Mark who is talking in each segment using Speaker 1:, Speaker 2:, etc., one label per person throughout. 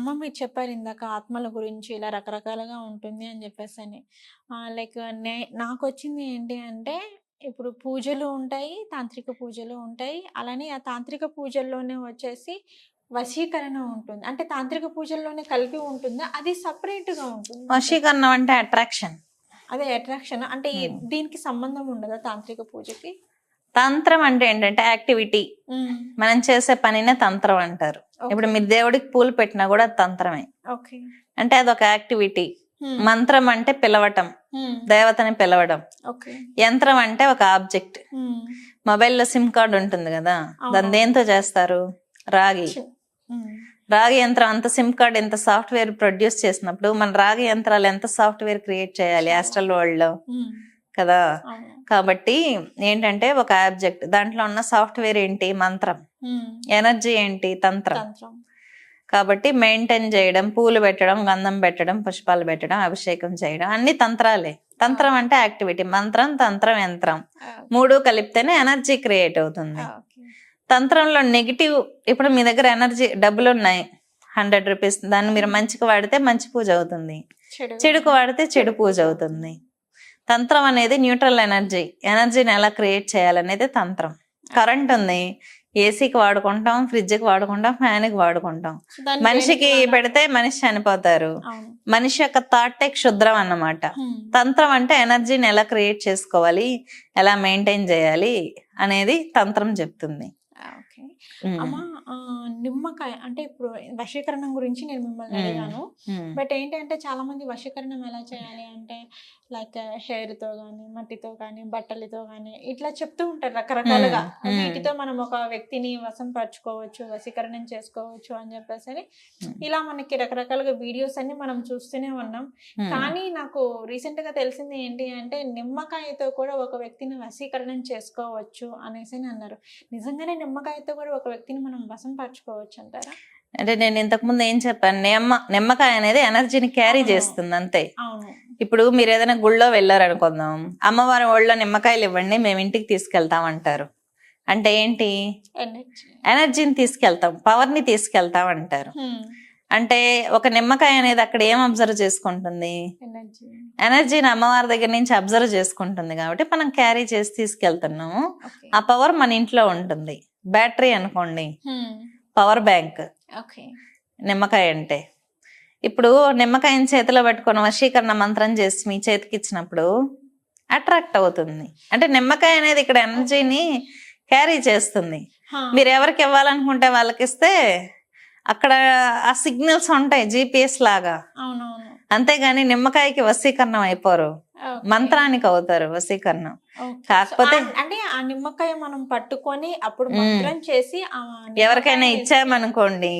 Speaker 1: అమ్మ మీరు చెప్పారు ఇందాక ఆత్మల గురించి ఇలా రకరకాలుగా ఉంటుంది అని చెప్పేసి అని లైక్ నే నాకు వచ్చింది ఏంటి అంటే ఇప్పుడు పూజలు ఉంటాయి తాంత్రిక పూజలు ఉంటాయి. అలానే ఆ తాంత్రిక పూజల్లోనే వచ్చేసి వశీకరణ ఉంటుంది. అంటే తాంత్రిక పూజల్లోనే కలిపి ఉంటుందా? అది separate గా ఉంటుంది
Speaker 2: వశీకరణం అంటే అట్రాక్షన్
Speaker 1: అదే అట్రాక్షన్ అంటే. దీనికి సంబంధం ఉండదా తాంత్రిక పూజకి?
Speaker 2: తంత్రం అంటే ఏంటంటే యాక్టివిటీ. మనం చేసే పనినే తంత్రం అంటారు. ఇప్పుడు మీరు దేవుడికి పూలు పెట్టినా కూడా తంత్రమే. అంటే అదొక యాక్టివిటీ. మంత్రం అంటే పిలవటం. దేవతని పిలవడం. యంత్రం అంటే ఒక ఆబ్జెక్ట్. మొబైల్లో సిమ్ కార్డ్ ఉంటుంది కదా. దాన్ని దేంతో చేస్తారు? రాగి. రాగి యంత్రం అంత సిమ్ కార్డ్ ఎంత సాఫ్ట్వేర్ ప్రొడ్యూస్ చేసినప్పుడు మన రాగి యంత్రాలు ఎంత సాఫ్ట్వేర్ క్రియేట్ చేయాలి? ఆస్ట్రల్ వరల్డ్లో. కదా? కాబట్టి ఏంటంటే ఒక ఆబ్జెక్ట్ దాంట్లో ఉన్న సాఫ్ట్వేర్ ఏంటి? మంత్రం. ఎనర్జీ ఏంటి? తంత్రం. కాబట్టి మెయింటైన్ చేయడం పూలు పెట్టడం గంధం పెట్టడం పుష్పాలు పెట్టడం అభిషేకం చేయడం అన్ని తంత్రాలే. తంత్రం అంటే యాక్టివిటీ. మంత్రం తంత్రం యంత్రం. మూడు కలిపితేనే ఎనర్జీ క్రియేట్ అవుతుంది. తంత్రంలో నెగిటివ్ ఇప్పుడు మీ దగ్గర ఎనర్జీ డబ్బులు ఉన్నాయి హండ్రెడ్ రూపీస్. దాన్ని మీరు మంచికి వాడితే మంచి పూజ అవుతుంది.
Speaker 1: చెడు.
Speaker 2: చెడుకు వాడితే చెడు పూజ అవుతుంది. తంత్రం అనేది న్యూట్రల్ ఎనర్జీ. ఎనర్జీని ఎలా క్రియేట్ చేయాలనేది తంత్రం. కరెంట్ ఉంది. ఏసీకి వాడుకుంటాం ఫ్రిడ్జ్కి వాడుకుంటాం ఫ్యాన్కి వాడుకుంటాం. మనిషికి? పెడితే మనిషి చనిపోతారు. మనిషి యొక్క థాటే క్షుద్రం అన్నమాట. తంత్రం అంటే ఎనర్జీని ఎలా క్రియేట్ చేసుకోవాలి? ఎలా మెయింటైన్ చేయాలి? అనేది తంత్రం చెప్తుంది.
Speaker 1: అమ్మా నిమ్మకాయ అంటే ఇప్పుడు వశీకరణం గురించి నేను మిమ్మల్ని
Speaker 2: మ్మ్.
Speaker 1: అడిగాను. బట్ ఏంటంటే చాలా మంది వశీకరణం ఎలా చేయాలి అంటే లైక్ హెయిర్తో కానీ మట్టితో కానీ బట్టలతో కానీ ఇట్లా చెప్తూ ఉంటారు రకరకాలుగా. వీటితో మనం ఒక వ్యక్తిని వశం పరచుకోవచ్చు వశీకరణం చేసుకోవచ్చు అని చెప్పేసి. ఇలా మనకి రకరకాలుగా వీడియోస్ అన్ని మనం చూస్తూనే ఉన్నాం. కానీ నాకు రీసెంట్గా తెలిసింది ఏంటి అంటే నిమ్మకాయతో కూడా ఒక వ్యక్తిని వశీకరణం చేసుకోవచ్చు అనేసి అని అన్నారు నిజంగానే నిమ్మకాయతో కూడా ఒక వ్యక్తిని మనం వశం పరచుకోవచ్చు అంటారా
Speaker 2: అంటే నేను ఇంతకు ముందు ఏం చెప్పాను నిమ్మ నిమ్మకాయ అనేది ఎనర్జీని క్యారీ. చేస్తుంది అంతే. ఇప్పుడు మీరు ఏదైనా గుళ్ళో వెళ్ళారు అనుకుందాం అమ్మవారి ఒళ్ళో నిమ్మకాయలు ఇవ్వండి మేము ఇంటికి తీసుకెళ్తాం అంటారు. అంటే ఏంటి?
Speaker 1: ఎనర్జీ
Speaker 2: ఎనర్జీని తీసుకెళ్తాం పవర్ని తీసుకెళ్తాం అంటారు. అంటే ఒక నిమ్మకాయ అనేది అక్కడ ఏం అబ్జర్వ్ చేసుకుంటుంది?
Speaker 1: ఎనర్జీ
Speaker 2: ఎనర్జీని అమ్మవారి దగ్గర నుంచి అబ్జర్వ్ చేసుకుంటుంది కాబట్టి మనం క్యారీ చేసి తీసుకెళ్తున్నాము. ఆ పవర్ మన ఇంట్లో ఉంటుంది. బ్యాటరీ అనుకోండి. Power bank.
Speaker 1: ఓకే.
Speaker 2: నిమ్మకాయ అంటే. ఇప్పుడు నిమ్మకాయని చేతిలో పెట్టుకొని వశీకరణ మంత్రం చేసి మీ చేతికి ఇచ్చినప్పుడు అట్రాక్ట్ అవుతుంది. అంటే నిమ్మకాయ అనేది ఇక్కడ ఎనర్జీని క్యారీ చేస్తుంది. మీరు ఎవరికి ఇవ్వాలనుకుంటే వాళ్ళకి ఇస్తే అక్కడ ఆ సిగ్నల్స్ ఉంటాయి జిపిఎస్ లాగా. అంతేగాని నిమ్మకాయకి వశీకరణం అయిపోరు. మంత్రానికి అవుతారు వశీకరణం
Speaker 1: Okay.
Speaker 2: కాకపోతే-
Speaker 1: అంటే ఆ నిమ్మకాయ మనం పట్టుకొని అప్పుడు. మంత్రం చేసి
Speaker 2: ఎవరికైనా ఇచ్చామనుకోండి.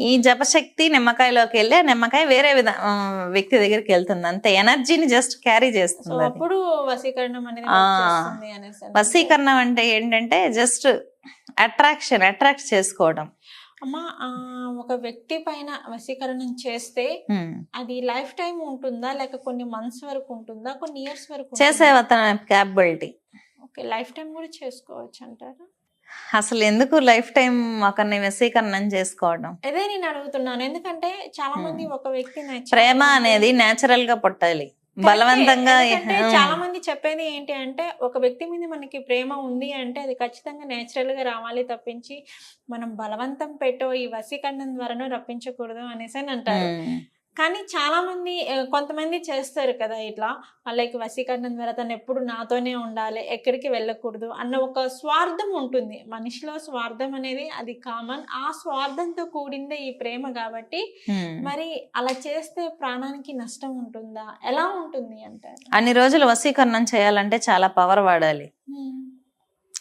Speaker 2: ఈ జపశక్తి నిమ్మకాయలోకి వెళ్ళి ఆ నిమ్మకాయ వేరే విధ వ్యక్తి దగ్గరికి వెళ్తుంది అంతే ఎనర్జీని జస్ట్ క్యారీ చేస్తుంది
Speaker 1: అప్పుడు వశీకరణం అనేది.
Speaker 2: వశీకరణం అంటే ఏంటంటే జస్ట్ అట్రాక్షన్ అట్రాక్ట్ చేసుకోవడం
Speaker 1: అమ్మా ఒక వ్యక్తి పైన వశీకరణం చేస్తే. అది లైఫ్ టైం ఉంటుందా? లేక కొన్ని మంత్స్ వరకు ఉంటుందా? కొన్ని ఇయర్స్ వరకు
Speaker 2: చేసే క్యాపబిలిటీ
Speaker 1: ఓకే లైఫ్ టైం కూడా చేసుకోవచ్చు అంటారా?
Speaker 2: అసలు ఎందుకు లైఫ్ టైం ఒకరిని వశీకరణం చేసుకోవడం?
Speaker 1: అదే నేను అడుగుతున్నాను. ఎందుకంటే చాలా. మంది ఒక వ్యక్తి
Speaker 2: ప్రేమ అనేది నేచురల్గా పుట్టాలి. బలవంతంగా.
Speaker 1: చాలా మంది చెప్పేది ఏంటి అంటే ఒక వ్యక్తి మీద మనకి ప్రేమ ఉంది అంటే అది ఖచ్చితంగా నేచురల్గా రావాలి తప్పించి మనం బలవంతం పెట్టో ఈ వశీకరణం ద్వారానో రప్పించకూడదు అనేసి అని అంటారు. కానీ చాలా మంది ఆ, కొంతమంది చేస్తారు కదా ఇట్లా. లైక్ వశీకరణం ద్వారా తను ఎప్పుడు నాతోనే ఉండాలి ఎక్కడికి వెళ్ళకూడదు అన్న ఒక స్వార్థం ఉంటుంది. మనిషిలో స్వార్థం అనేది అది కామన్ ఆ స్వార్థంతో కూడిందే ఈ ప్రేమ కాబట్టి. మరి అలా చేస్తే ప్రాణానికి నష్టం ఉంటుందా? ఎలా ఉంటుంది అంటారు?
Speaker 2: అన్ని రోజులు వశీకరణం చేయాలంటే చాలా పవర్ వాడాలి.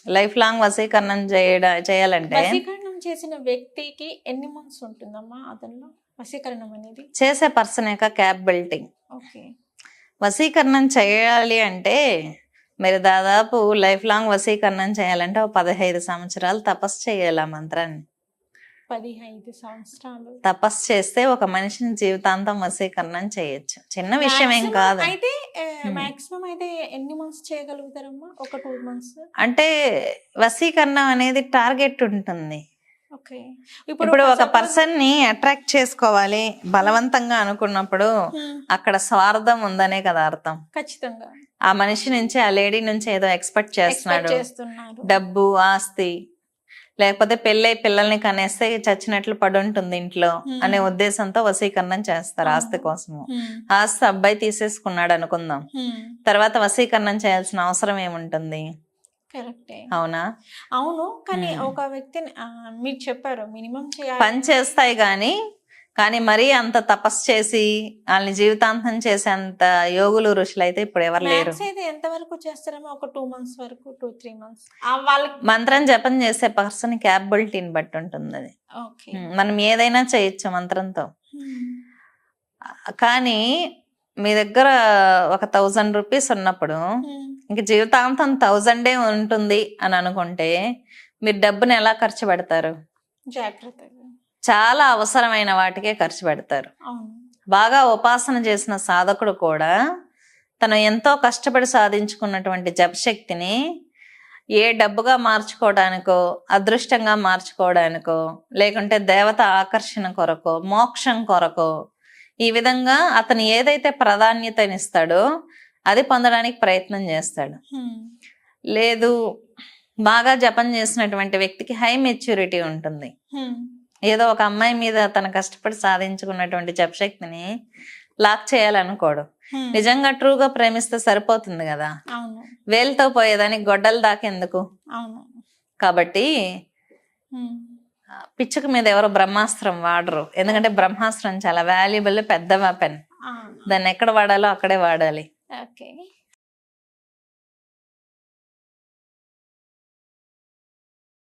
Speaker 2: లైఫ్ లాంగ్ వశీకరణం చేయడా చేయాలంటే
Speaker 1: వశీకరణం చేసిన వ్యక్తికి ఎన్ని మంత్స్ ఉంటుందమ్మా అతనిలో? వశీకరణం అనేది
Speaker 2: చేసే పర్సన్ యొక్క క్యాపబిలిటీ
Speaker 1: ఓకే.
Speaker 2: వశీకరణం చేయాలి అంటే మీరు దాదాపు లైఫ్ లాంగ్ వశీకరణం చేయాలంటే ఒక పదహైదు సంవత్సరాలు తపస్సు చేయాలి ఆ మంత్రాన్ని.
Speaker 1: పదిహైదు సంవత్సరాలు.
Speaker 2: తపస్సు చేస్తే ఒక మనిషిని జీవితాంతం వశీకరణం చేయొచ్చు. చిన్న విషయం ఏం కాదు.
Speaker 1: అయితే. మాక్సిమం అయితే ఎన్ని మంత్స్ చేయగలుగుతారమ్మా? ఒక టూ మంత్స్?
Speaker 2: అంటే వశీకరణం అనేది టార్గెట్ ఉంటుంది.
Speaker 1: ఓకే.
Speaker 2: ఇప్పుడు ఒక పర్సన్ని అట్రాక్ట్ చేసుకోవాలి బలవంతంగా అనుకున్నప్పుడు
Speaker 1: హ్మ్,
Speaker 2: అక్కడ స్వార్థం ఉందనే కదా అర్థం.
Speaker 1: ఖచ్చితంగా.
Speaker 2: ఆ మనిషి నుంచి ఆ లేడీ నుంచి ఏదో ఎక్స్పెక్ట్ చేస్తున్నాడు. డబ్బు ఆస్తి లేకపోతే పెళ్ళై పిల్లల్ని కనేస్తే చచ్చినట్లు పడి ఉంటుంది ఇంట్లో
Speaker 1: Hmm.
Speaker 2: అనే ఉద్దేశంతో వశీకరణం చేస్తారు
Speaker 1: అవును.
Speaker 2: ఆస్తి కోసము. ఆస్తి అబ్బాయి తీసేసుకున్నాడు అనుకుందాం. తర్వాత వశీకరణం చేయాల్సిన అవసరం ఏముంటుంది?
Speaker 1: కరెక్టే.
Speaker 2: అవునా?
Speaker 1: అవును కానీ. ఒక వ్యక్తిని మీరు చెప్పారు మినిమం చేయాలి.
Speaker 2: పని చేస్తాయి గాని కానీ మరీ అంత తపస్సు చేసి వాళ్ళని జీవితాంతం చేసేంత యోగులు ఋషులు అయితే ఇప్పుడు ఎవరు లేరు.
Speaker 1: ఎంత వరకు చేస్తారేమో ఒక టూ మంత్స్ వరకు టూ త్రీ మంత్స్ వాళ్ళకి
Speaker 2: మంత్రం జపం చేసే పర్సన్ క్యాపబిలిటీని బట్టి ఉంటుంది అది మనం ఏదైనా చేయొచ్చు మంత్రంతో. కానీ మీ దగ్గర ఒక థౌజండ్ రూపీస్ ఉన్నప్పుడు ఇంక జీవితాంతం థౌజండే ఉంటుంది అని అనుకుంటే మీరు డబ్బుని ఎలా ఖర్చు పెడతారు?
Speaker 1: జాగ్రత్తగా.
Speaker 2: చాలా అవసరమైన వాటికే ఖర్చు పెడతారు. బాగా ఉపాసన చేసిన సాధకుడు కూడా తను ఎంతో కష్టపడి సాధించుకున్నటువంటి జపశక్తిని ఏ డబ్బుగా మార్చుకోవడానికో అదృష్టంగా మార్చుకోవడానికో లేకుంటే దేవత ఆకర్షణ కొరకో మోక్షం కొరకో ఈ విధంగా అతను ఏదైతే ప్రాధాన్యతనిస్తాడో అది పొందడానికి ప్రయత్నం చేస్తాడు. లేదు బాగా జపం చేసినటువంటి వ్యక్తికి హై మెచ్యూరిటీ ఉంటుంది. ఏదో ఒక అమ్మాయి మీద తన కష్టపడి సాధించుకున్నటువంటి జపశక్తిని లాక్ చేయాలనుకోడు. నిజంగా ట్రూగా ప్రేమిస్తే సరిపోతుంది కదా. వేలుతో పోయేదానికి గొడ్డలు దాకెందుకు?
Speaker 1: అవును.
Speaker 2: కాబట్టి పిచ్చుక మీద ఎవరో బ్రహ్మాస్త్రం వాడరు. ఎందుకంటే బ్రహ్మాస్త్రం చాలా వాల్యుబుల్ పెద్ద వెపన్ దాన్ని ఎక్కడ వాడాలో అక్కడే వాడాలి.
Speaker 1: ఓకే.